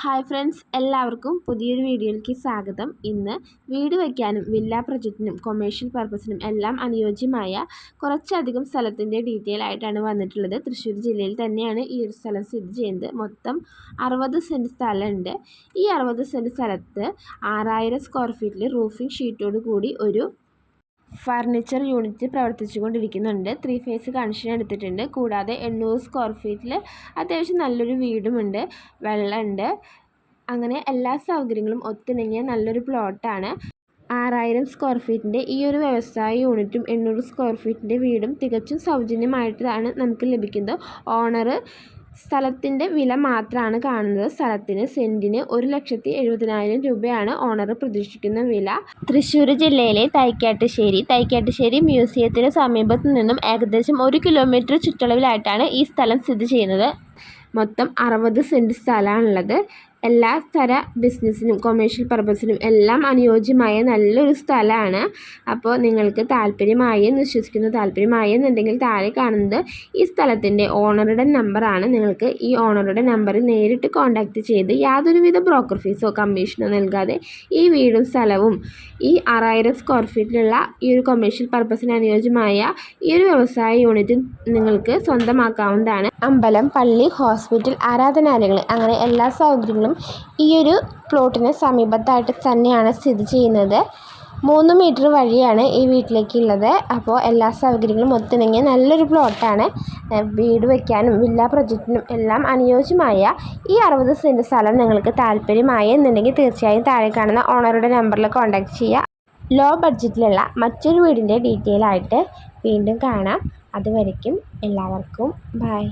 Hi friends എല്ലാവർക്കും പുതിയൊരു വീഡിയോയിലേക്ക് സ്വാഗതം. ഇന്ന് വീട് വയ്ക്കാനും വില്ല പ്രൊജക്റ്റിനും കൊമേഴ്ഷ്യൽ പർപ്പസിനും എല്ലാം അനുയോജ്യമായ കുറച്ചധികം സ്ഥലത്തിന്റെ ഡീറ്റെയിൽ ആയിട്ടാണ് വന്നിട്ടുള്ളത്. തൃശ്ശൂർ ജില്ലയിൽ തന്നെയാണ് ഈ ഒരു സ്ഥലം സ്ഥിതി ചെയ്യുന്നത്. മൊത്തം അറുപത് സെന്റ് സ്ഥലമുണ്ട്. ഈ അറുപത് സെന്റ് സ്ഥലത്ത് ആറായിരം സ്ക്വയർ ഫീറ്റിൽ റൂഫിംഗ് ഷീറ്റോട് കൂടി ഒരു ഫർണിച്ചർ യൂണിറ്റ് പ്രവർത്തിച്ചുകൊണ്ടിരിക്കുന്നുണ്ട്. ത്രീ ഫേസ് കണക്ഷൻ എടുത്തിട്ടുണ്ട്. കൂടാതെ എണ്ണൂറ് സ്ക്വയർ ഫീറ്റിൽ അത്യാവശ്യം നല്ലൊരു വീടുമുണ്ട്. വെള്ളമുണ്ട്. അങ്ങനെ എല്ലാ സൗകര്യങ്ങളും ഒത്തിണങ്ങിയ നല്ലൊരു പ്ലോട്ടാണ് ആറായിരം സ്ക്വയർ ഫീറ്റിന്റെ ഈ ഒരു വ്യവസായ യൂണിറ്റും എണ്ണൂറ് സ്ക്വയർ ഫീറ്റിന്റെ വീടും തികച്ചും സൗജന്യമായിട്ടാണ് നമുക്ക് ലഭിക്കുന്നത്. ഓണർ സ്ഥലത്തിന്റെ വില മാത്രമാണ് കാണുന്നത്. സ്ഥലത്തിന് സെന്റിന് ഒരു ലക്ഷത്തി എഴുപതിനായിരം രൂപയാണ് ഓണർ പ്രതീക്ഷിക്കുന്ന വില. തൃശ്ശൂർ ജില്ലയിലെ തൈക്കാട്ടുശ്ശേരി. തൈക്കാട്ടുശ്ശേരി മ്യൂസിയത്തിന് സമീപത്തു നിന്നും ഏകദേശം ഒരു കിലോമീറ്റർ ചുറ്റളവിലായിട്ടാണ് ഈ സ്ഥലം സ്ഥിതി ചെയ്യുന്നത്. മൊത്തം അറുപത് സെന്റ് സ്ഥലമാണുള്ളത്. എല്ലാ തര ബിസിനസ്സിനും കൊമേഴ്ഷ്യൽ പർപ്പസിനും എല്ലാം അനുയോജ്യമായ നല്ലൊരു സ്ഥലമാണ്. അപ്പോൾ നിങ്ങൾക്ക് താല്പര്യമായി എന്ന് വിശ്വസിക്കുന്നു താല്പര്യമായി എന്നുണ്ടെങ്കിൽ താഴെ കാണുന്നത് ഈ സ്ഥലത്തിന്റെ ഓണറുടെ നമ്പറാണ് നിങ്ങൾക്ക് ഈ ഓണറുടെ നമ്പറിൽ നേരിട്ട് കോൺടാക്റ്റ് ചെയ്ത് യാതൊരുവിധ ബ്രോക്കർ ഫീസോ കമ്മീഷനോ നൽകാതെ ഈ വീടും സ്ഥലവും ഈ ആറായിരം സ്ക്വയർ ഫീറ്റിലുള്ള ഈ ഒരു കൊമേഴ്ഷ്യൽ പർപ്പസിന് അനുയോജ്യമായ ഈ ഒരു വ്യവസായ യൂണിറ്റ് നിങ്ങൾക്ക് സ്വന്തമാക്കാവുന്നതാണ്. അമ്പലം പള്ളി ഹോസ്പിറ്റൽ ആരാധനാലയങ്ങൾ അങ്ങനെ എല്ലാ സൗകര്യങ്ങളും ഈ ഒരു പ്ലോട്ടിന് സമീപത്തായിട്ട് തന്നെയാണ് സ്ഥിതി ചെയ്യുന്നത്. മൂന്ന് മീറ്റർ വഴിയാണ് ഈ വീട്ടിലേക്കുള്ളത്. അപ്പോൾ എല്ലാ സൗകര്യങ്ങളും ഒത്തിണങ്ങിയ നല്ലൊരു പ്ലോട്ടാണ്. വീട് വയ്ക്കാനും വില്ല പ്രൊജക്റ്റിനും എല്ലാം അനുയോജ്യമായ ഈ അറുപത് സെന്റ് സ്ഥലം നിങ്ങൾക്ക് താല്പര്യമായി എന്നുണ്ടെങ്കിൽ തീർച്ചയായും താഴെ കാണുന്ന ഓണറുടെ നമ്പറിൽ കോൺടാക്റ്റ് ചെയ്യുക. ലോ ബഡ്ജറ്റിലുള്ള മറ്റൊരു വീടിന്റെ ഡീറ്റെയിൽ ആയിട്ട് വീണ്ടും കാണാം. അതുവരയ്ക്കും എല്ലാവർക്കും ബൈ.